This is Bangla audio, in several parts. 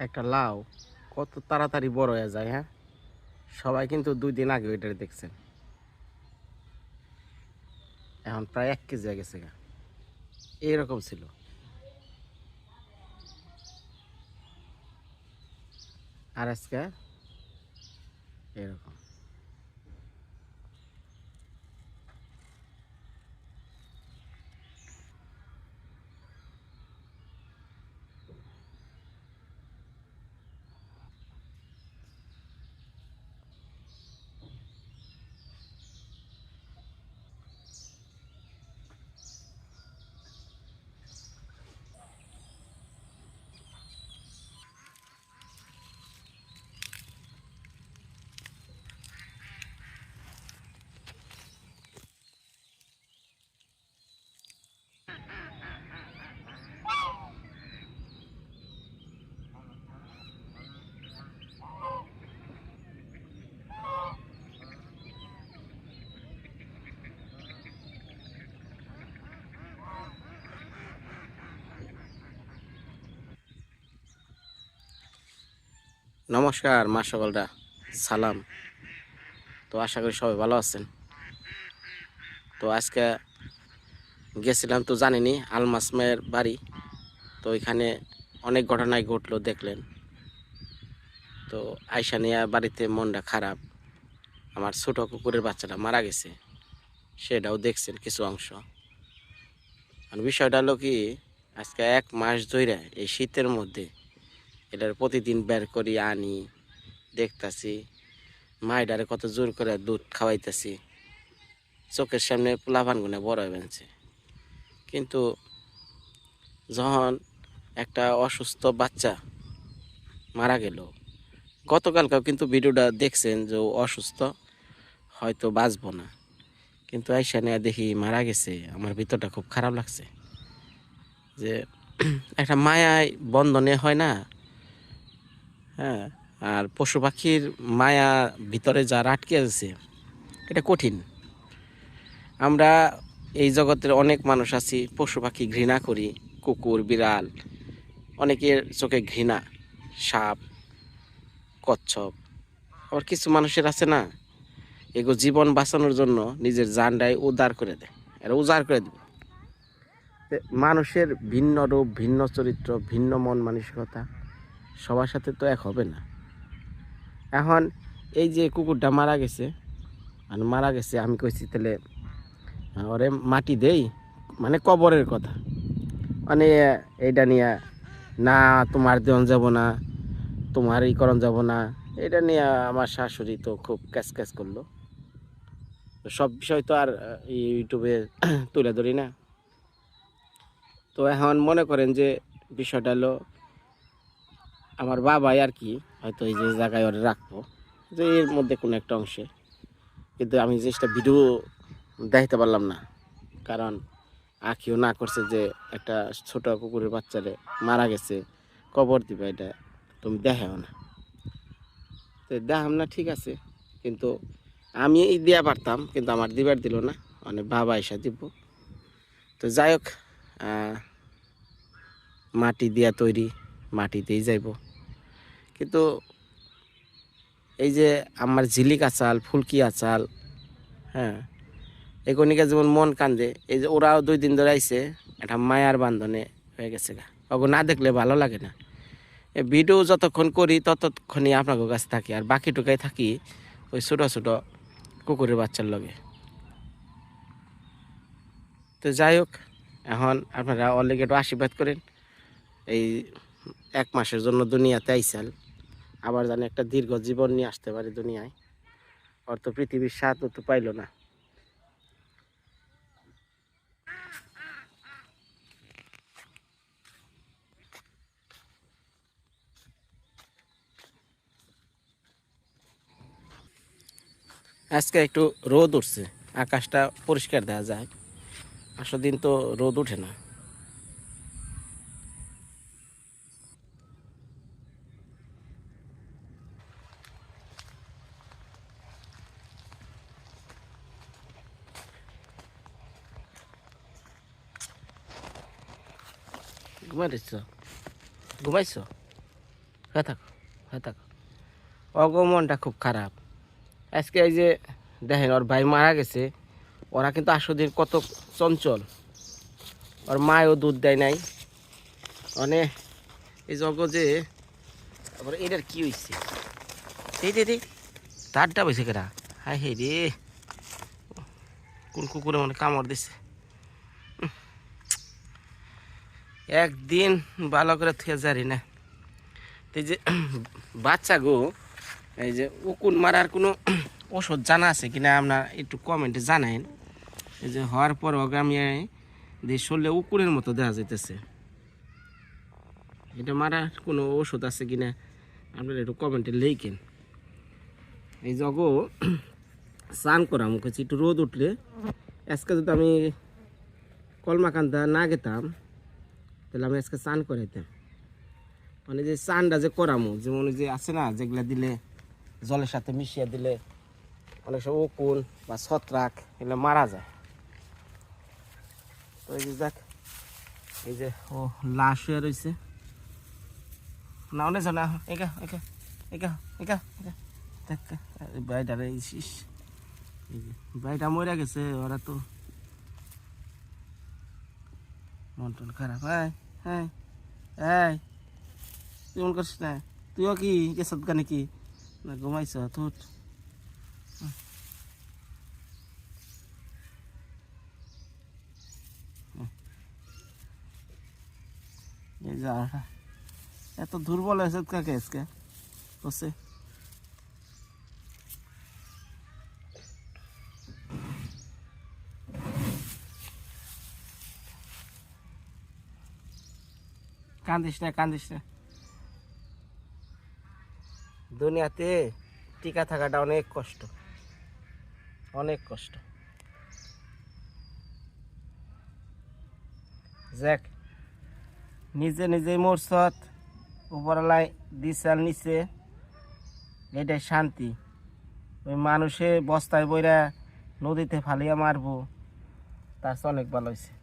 একটা লাউ, কত তাড়াতাড়ি বড় হয়ে যায় হ্যাঁ? সবাই কিন্তু দুই দিন আগে ওইটা দেখছেন। এখন প্রায় এক কেজি হয়ে গেছে গা। এইরকম ছিল। আর আজকে? এরকম নমস্কার, মা সকলরা। সালাম। তো আশা করি সবাই ভালো আছেন। তো আজকে গেছিলাম তো জানিনি আলমাসমের বাড়ি। তো এখানে অনেক ঘটনাই ঘটলো, দেখলেন। তো আয়সা নিয়ে বাড়িতে মনটা খারাপ। আমার ছোট কুকুরের বাচ্চাটা মারা গেছে। সেটাও দেখছেন কিছু অংশ। আর বিষয়টা হলো কি, আজকে এক মাস ধরে এই শীতের মধ্যে এটার প্রতিদিন বের করি, আনি, দেখতাছি। মাইডারে কত জোর করে দুধ খাওয়াইতেছি। চোখের সামনে পোলাপান গুনে বড় বেঁচে। কিন্তু যখন একটা অসুস্থ বাচ্চা মারা গেল, গতকালকেও কিন্তু ভিডিওটা দেখছেন যে অসুস্থ, হয়তো বাঁচবো না। কিন্তু আইসা নিয়ে দেখি মারা গেছে। আমার ভিতরটা খুব খারাপ লাগছে। যে একটা মায়ায় বন্ধনে হয় না হ্যাঁ আর পশু পাখির মায়া ভিতরে যা আটকে আছে, এটা কঠিন। আমরা এই জগতের অনেক মানুষ আছি, পশু পাখি ঘৃণা করি, কুকুর, বিড়াল, অনেকের চোখে ঘৃণা, সাপ, কচ্ছপ। আবার কিছু মানুষের আছে না, এগো জীবন বাঁচানোর জন্য নিজের জানটাই উদার করে দেয়, এরা উজাড় করে দেবে। মানুষের ভিন্ন রূপ, ভিন্ন চরিত্র, ভিন্ন মন মানসিকতা সবার সাথে তো এক হবে না। এখন এই যে কুকুরটা মারা গেছে মানে মারা গেছে, আমি কইছি তাহলে ওরে মাটি দেই মানে কবরের কথা। মানে এইটা নিয়ে, না, তোমার দেওয়ান যাব না, তোমার ই করণ যাব না। এটা নিয়ে আমার শাশুড়ি তো খুব ক্যাচ ক্যাচ করল সব বিষয় তো আর ইউটিউবে তুলে ধরি না। তো এখন মনে করেন যে বিষয়টা হলো আমার বাবাই আর কি, হয়তো এই যে জায়গায় ওরা রাখব যে এর মধ্যে কোনো একটা অংশে। কিন্তু আমি জিনিসটা ভিডিও দেখাতে পারলাম না। কারণ আখিও না করছে যে একটা ছোট কুকুরের বাচ্চারে মারা গেছে, কবর দিবে এটা, তুমি দেখাও না। তো দেখাম না, ঠিক আছে। কিন্তু আমি এই দেওয়া পারতাম, কিন্তু আমার দিবার দিল না মানে বাবা এসে দিব। তো যাই হোক মাটি দিয়া তৈরি, মাটিতেই যাইব। কিন্তু এই যে আমার ঝিলিক আচাল, ফুলকি আচাল হ্যাঁ এগুনিকে যেমন মন কান্দে, এই যে ওরাও দুই দিন ধরে আইসে একটা মায়ার বান্ধনে হয়ে গেছে গা। ওগো না দেখলে ভালো লাগে না। ভিডিও যতক্ষণ করি, ততক্ষণই আপনাদের কাছে থাকি, আর বাকিটুকাই থাকি ওই ছোটো ছোটো কুকুরের বাচ্চার লগে। তো যাই হোক, এখন আপনারা অলরেডি একটু আশীর্বাদ করেন। এই এক মাসের জন্য দুনিয়াতে আইসাল। আবার জানি একটা দীর্ঘ জীবন নিয়ে আসতে পারে দুনিয়ায়। তো পৃথিবীর স্বাদ তো পাইলো না। আজকে একটু রোদ উঠছে, আকাশটা পরিষ্কার দেখা যায়। আসল দিন তো রোদ ওঠে না। ঘুমাইছ ঘুমাইছ? হয়ে থাকো হয়ে থাকো। অগ, মনটা খুব খারাপ। আজকে এই যে দেখেন, ওর ভাই মারা গেছে। ওরা কিন্তু আসদিন কত চঞ্চল। ওর মায়ও দুধ দেয় নাই। মানে এই জগ যে, আবার এটার কি হয়েছে রে রে তারটা বসে কেরা হাই হে রে। কোন কুকুরে মানে কামড় দিছে? একদিন ভালো করে থুয়ে জারি না। এই যে বাচ্চা গো, এই যে উকুন মারার কোনো ওষুধ জানা আছে কিনা আপনার একটু কমেন্টে জানাইন। এই যে হওয়ার পর ওকে আমি যে শরীরে উকুনের মতো দেওয়া যাইতেছে। এটা মারার কোনো ওষুধ আছে কিনা আপনারা একটু কমেন্টে লেখেন। এই জগ স্নান করাম কাছে একটু রোদ উঠলে। আজকে যদি আমি কলমাকান্দা না গেতাম তাহলে আমি আজকে স্নান করাইতাম মানে যে চানটা যে করামো, যেমন যে আছে না, যেগুলা দিলে জলের সাথে মিশিয়ে দিলে অনেক সময় উকুন বা ছত্রাক এগুলো মারা যায়। তো এই যে দেখ, এই যে ও লাশ হয়ে রয়েছে না, অনেক না, একা একা একা একা একা। দেখ বাইটা ইস বাইটা মরে গেছে, ওরা তো মন টন খারাপ হ্যাঁ হ্যাঁ এই তুই মন করছিস না তুইও কি গেছত গা নাকি না ঘুমাইছ তোর এই যা এত দুর্বল হয়েছে কাকে আজকে বসে কান্দিস না কান্দিস না দুনিয়াতে টিকা থাকাটা অনেক কষ্ট। অনেক কষ্ট। যাক, নিজে নিজেই মরছত উপরলায় দিশাল নিচে, এটাই শান্তি। ওই মানুষে বস্তায় বইরা নদীতে ফালিয়া মারবো, তার অনেক ভালো হয়েছে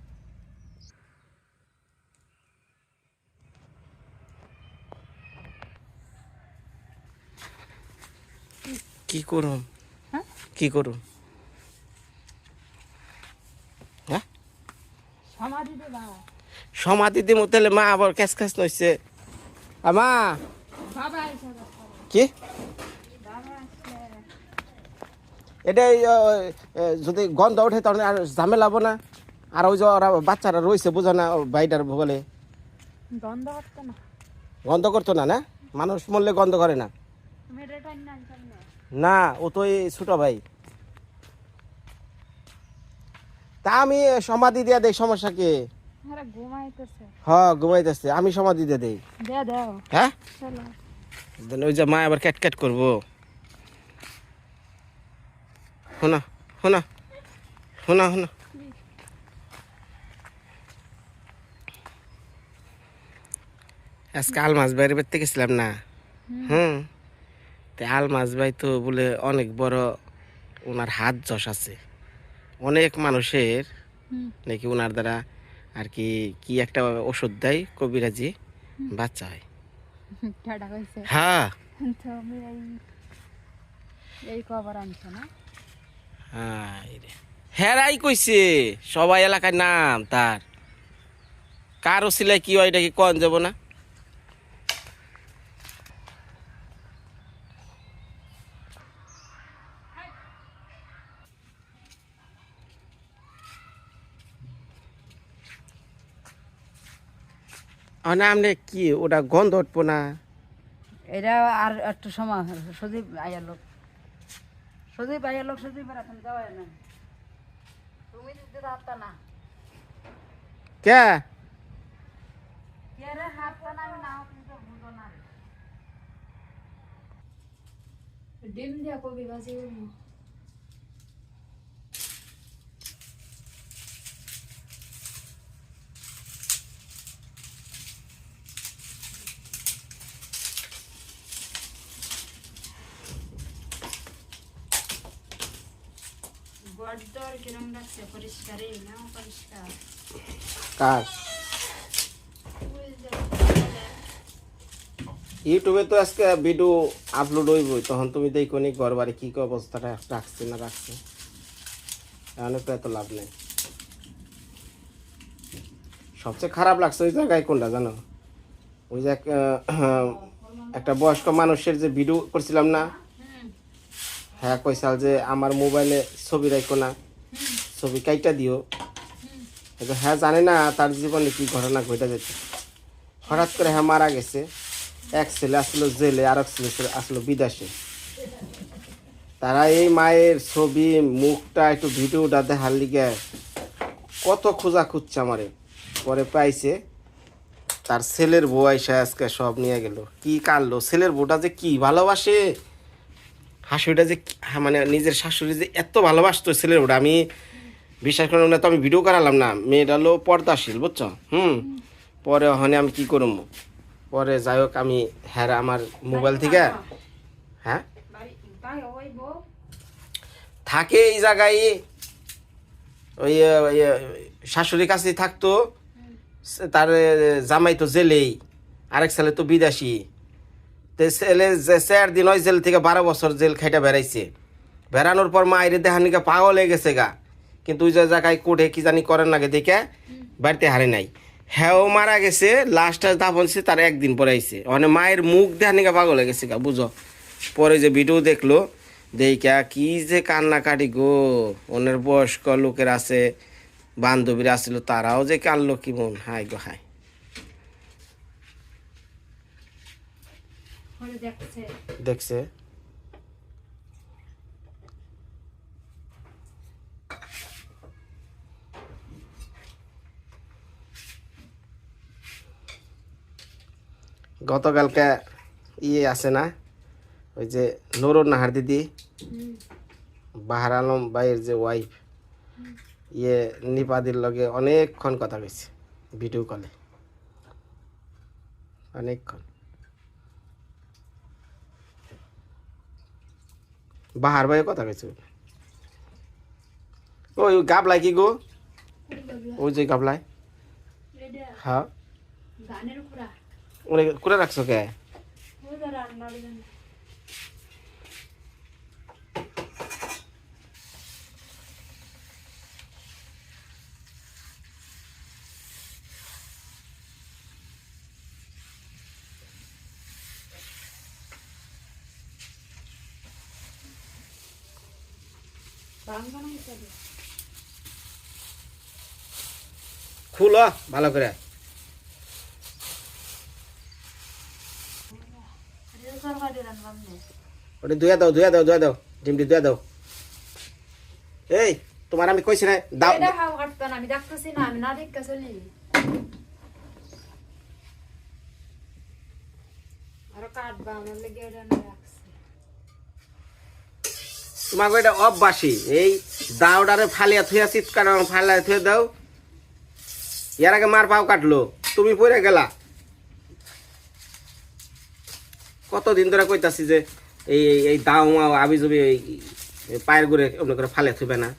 কি করুম? হ্যাঁ? কি করুম? হ্যাঁ? সমাধি দেবা সমাধি তাহলে মা আবার ক্যাস ক্যাস নইছে। আমা বাবা কি? এটা যদি গন্ধ ওঠে তাহলে আর ঝামেলা হব না। আর ওই যে ওরা বাচ্চারা রয়েছে বুঝো না বাইটার বলে। গন্ধ করতো না। না মানুষ মরলে গন্ধ করে না। না ও তো এই ছোট ভাই। তা আমি সমাধি দিয়া দেই সমস্যা কি? আরে ঘুমাইতেছে। আমি সমাধি দিয়ে দেই। হ্যাঁ? ওই যে মা আবার ক্যাট ক্যাট করব। শোনা শোনা শোনা শোনা। আজকে আলমাস বাইরে বেরতে গেছিলাম না। হুম। তে আলমাস ভাই তো বলে অনেক বড় ওনার হাত যশ আছে। অনেক মানুষের নাকি ওনার দ্বারা আর কি কি একটা ওষুধ দেয় কবিরাজি বাচ্চা হয়। হ্যাঁ। হেরাই কইছে সবাই এলাকার নাম তার। কার সিলাই কি হয় এটা কি কন যাব না? আমনে কি ওটা গন্ধ উঠবো না? এটা আর একটু সময় সুদীপ আয়ার লোক। সুদীপ আয়ার লোক সুদীপ এখন যাওয়া না তুমি দিতে হাতটা না কে? না না না। ডিম দিয়া কবি ভাজি কার ইউটিউবে তো আজকে ভিডিও আপলোড হইব তখন তুমি দেখো নি ঘর বাড়ি কি কি অবস্থাটা রাখছে না রাখছে। অনেক তো এত লাভ নেই। সবচেয়ে খারাপ লাগছে ওই জায়গায় কোনটা জানো? ওই যে একটা বয়স্ক মানুষের যে ভিডিও করছিলাম না হ্যাঁ কইসাল যে আমার মোবাইলে ছবি রাখো না। ছবি কাইটা দিও। হ্যাঁ জানে না তার জীবনে কি ঘটনা ঘটে যেত হঠাৎ করে হ্যাঁ মারা গেছে। এক ছেলে আসলো জেলে আর এক ছেলে আসলো বিদেশে। তারা এই মায়ের ছবি, মুখটা, একটু ভিডিওটা দেখার লিগে কত খোঁজা খুঁজছে আমারে। পরে পাইছে, তার ছেলের বউ আইসা আজকে সব নিয়ে গেল। কি কানলো ছেলের বউটা যে কি ভালোবাসে? শাশুড়িটা যে হ্যাঁ, মানে নিজের শাশুড়ি যে এত ভালোবাসতো ছেলের বউটা আমি বিশ্বাস করলাম না তো আমি ভিডিও করালাম না। মেয়েটা হলো পর্দাশীল বুঝছ? হুম? পরে ওখানে আমি কি করব পরে যাই হোক আমি হ্যাঁ আমার মোবাইল থেকে হ্যাঁ? থাকে এই জায়গায়। ওই শাশুড়ির কাছে থাকতো। তার জামাই তো জেলেই। আরেক ছেলে তো বিদেশি। তো ছেলে যে চার দিন ওই জেল থেকে বারো বছর জেল খাইটা বেড়াইছে। বেড়ানোর পর মা মায়ের দেহানিকা পাগল হয়ে গেছে গা। কিন্তু ওই যে জায়গায় কোর্টে কি জানি করেন নাকি দেখে বাড়িতে হারে নাই। হ্যাঁ মারা গেছে লাস্টটা দাফনছে তার একদিন পরে আইছে। মানে মায়ের মুখ দেহানিকা পাগল হয়ে গেছে গা, বুঝো? পরে যে ভিডিও দেখল দেখা কি যে কান্নাকাটি গো। ওনের বয়স্ক লোকের আছে, বান্ধবীরা আসছিল তারাও যে কানলো কি মন হাই গো হাই দেখছে। গতকালকে ইয়ে আছে না? ওই যে নুরুন নাহার দিদি বাহার আলম ভাইয়ের যে ওয়াইফ ইয়ে নিপাদির লগে অনেকক্ষণ কথা কইছে ভিডিও কলে অনেকক্ষণ। বাহার ভাইয়ের কথা কইছে। ওই গাবলাই কি গো? ওই যে গাবলাই হ্যাঁ। কুড়ে রাখছো কে ওই যে রান্নার জন্য বাঙ্গানো হিসাবে খুলো, ভালো করে। ওটা ধুয়ে দাও এই, তোমার আমি কইছি না আমি দেখতেছি না, আমি না দেখতে চলি। কাটবা রাখছি। তোমাকে এটা অভ্যাসী। এই দাওডারে ফালিয়া থুয়া চিৎকার ফালিয়া থুয়ে দাও। ইয়ার আগে মার পাও কাটলো। তুমি পড়ে গেলা। কতদিন ধরে কইতাছি যে এই, এই- দাও, মাও আবি জবি এই পায়ের ঘুরে অন্য করে ফালে থুবে না।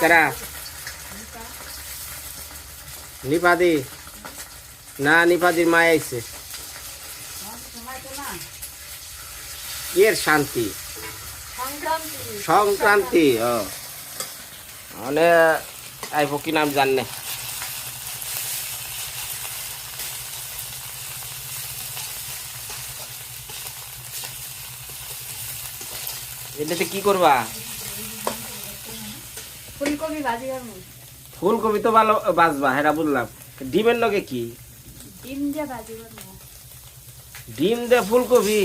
কেরা? নিপাদি। না, নিপাদির মায় আইছে। এর শান্তি। সংক্রান্তি, ও। মানে আইব কি নাম জানে এটাতে কি করবা? ফুলকপি ভাজি করব। ফুলকপি তো ভালো বাজবা হেরা বুঝলাম। ডিমের লগে কি? ডিম দিয়ে ভাজি ডিম দে ফুলকপি?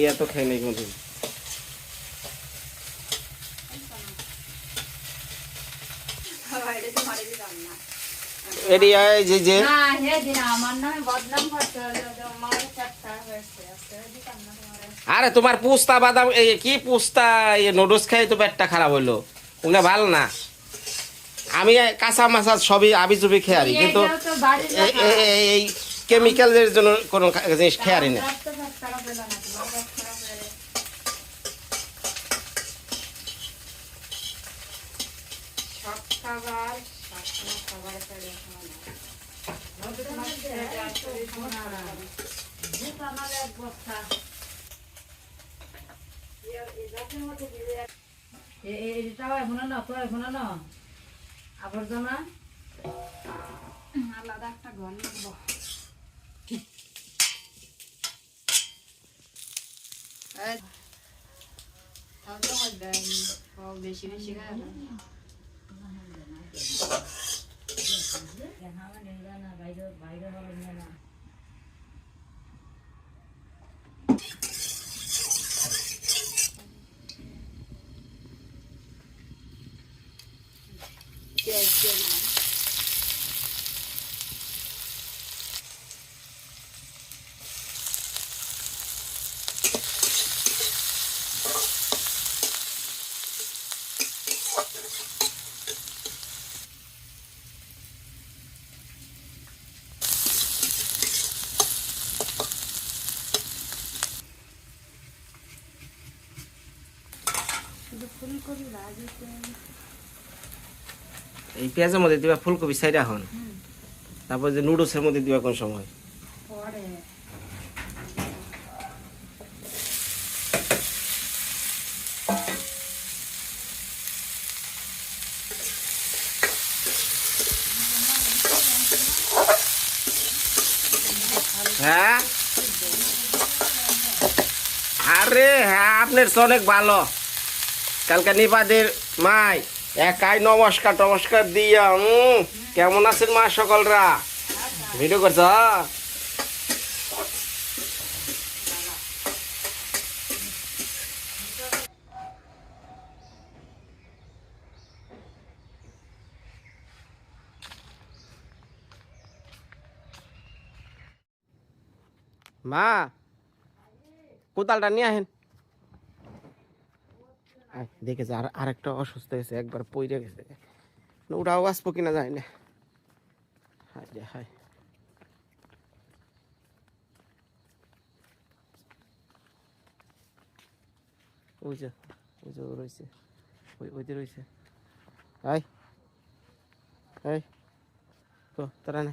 ইয়া তো খাই নাই কোনদিন। এটা তো মারি দিলাম না এটি এই যে যে আরে তোমার পুস্তা বাদাম কি পুস্তা? নুডলস খাই তো পেটটা খারাপ হইল। ওগুলো ভালো না? আমি কাঁচা মাছা সবই আবি জুবি খেয়ারি কিন্তু এই কেমিক্যালের জন্য কোনো জিনিস খেয়ারি না। এটা এখন না তো এখন না আবর্জনা? আলাদা একটা ঘর লাগবো। বেশি বেশি বাইরে এই পেঁয়াজের মধ্যে দিবা ফুলকপি সাইডা হন। তারপর যে নুডলসের মধ্যে দিবা কোন সময়? হ্যাঁ? আরে হ্যাঁ আপনার তো অনেক ভালো। কালকে নিপাদের মাই, একাই নমস্কার টমস্কার দিয়া কেমন আছেন মা সকলরা? ভিডিও করছ? মা, কোদালটা নিয়ে আহেন। দেখেছে আর আরেকটা অসুস্থ হয়েছে একবার পইরে গেছে। না, ওটাও আসব কিনা যায় না। হায় রে হায়। ওই যে ওই রয়েছে। ওই ওই রয়েছে। তো তারা না।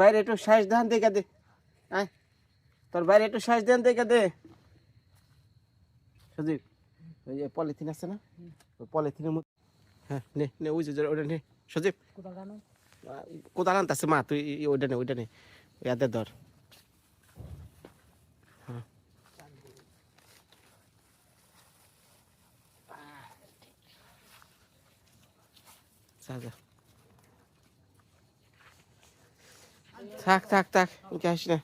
বাইরে একটু শ্বাস ধান দেখে দে। হ্যাঁ তোর বাইরে একটু শ্বাস ধান দেখে দে। সুদীপ, ওই যে পলিথিন আছে না? ওই পলিথিনের মধ্যে হ্যাঁ নে নে, ওই যে ওটা নে। সজীব কোদাল আনতেছে মা, তুই ওইটা নে ওইটা নে। ওই ধর। হ্যাঁ। যা। Tak tak tak. Gel şimdi.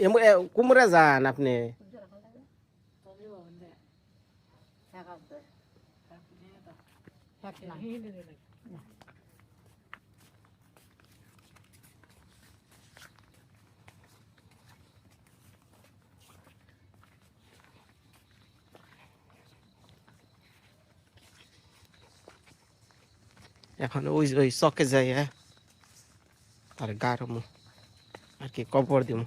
Emu e kumura za napne. Thank you. এখন ওই ওই চকে যাই হ্যাঁ। আর গারম আর কি কবর দিব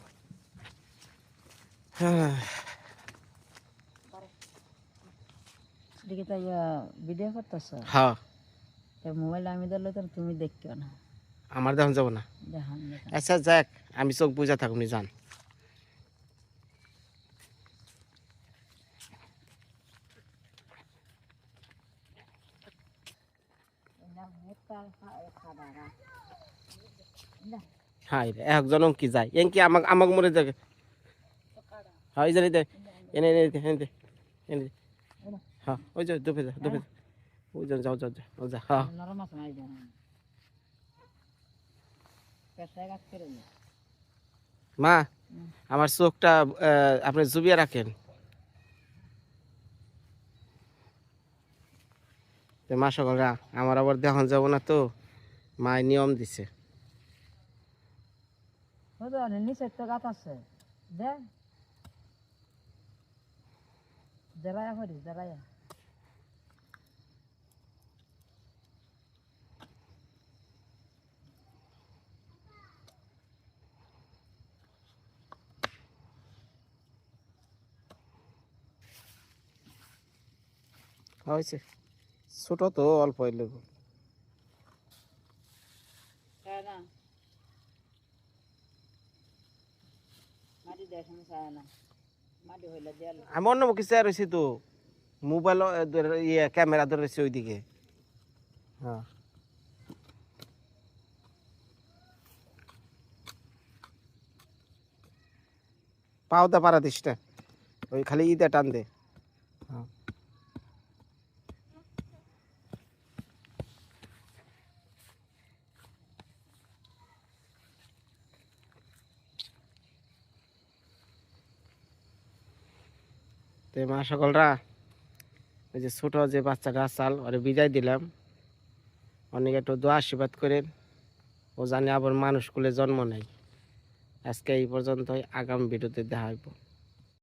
হ্যাঁ। ভিডিও করতেছ? হ্যাঁ। মোবাইল আমি দিলে তো তুমি দেখছ না। আমার দেখুন যাব না। আচ্ছা যাক আমি চোখ বুঝা থাকুন যান। হাই রে একজন কি যায়? আমাক আমাক মরে যাবে। হয় জানি দে এনে এনে এনে এনে হ্যাঁ ওই যে দুপে যা দুপে যা। ওই যে যাও যাও যাও যা হ্যাঁ। নরম আছে নাই দেন পেশায় কাজ করে নি? মা আমার চোখটা আপনি জুবিয়ে রাখেন। মা সকলরা আমার আবার দেখন যাব না তো? মায় নিয়ম দিছে। বুঝলো নিচে তো গাছ আছে। দে। জ্বালায়া করি জ্বালায়া হয়েছে। ছোট তো অল্প এলে খায় না মাটি দেয় সময় খায় না মাটি হইলে দেয়াল আমি অন্য কিছু রয়েছি তো? মোবাইল ইয়ে ক্যামেরা ধরে রয়েছে ওইদিকে। হ্যাঁ। পাওদা পারা দিস ওই খালি ইদে টান দে হ্যাঁ তো মা সকলরা ওই যে ছোটো যে বাচ্চাটা চাল ওরে বিদায় দিলাম। অনেক একটু দোয়া আশীর্বাদ করেন। ও জানে আবার মানুষ কুলে জন্ম নেয়। আজকে এই পর্যন্তই, আগাম ভিডিওতে দেখা হইব।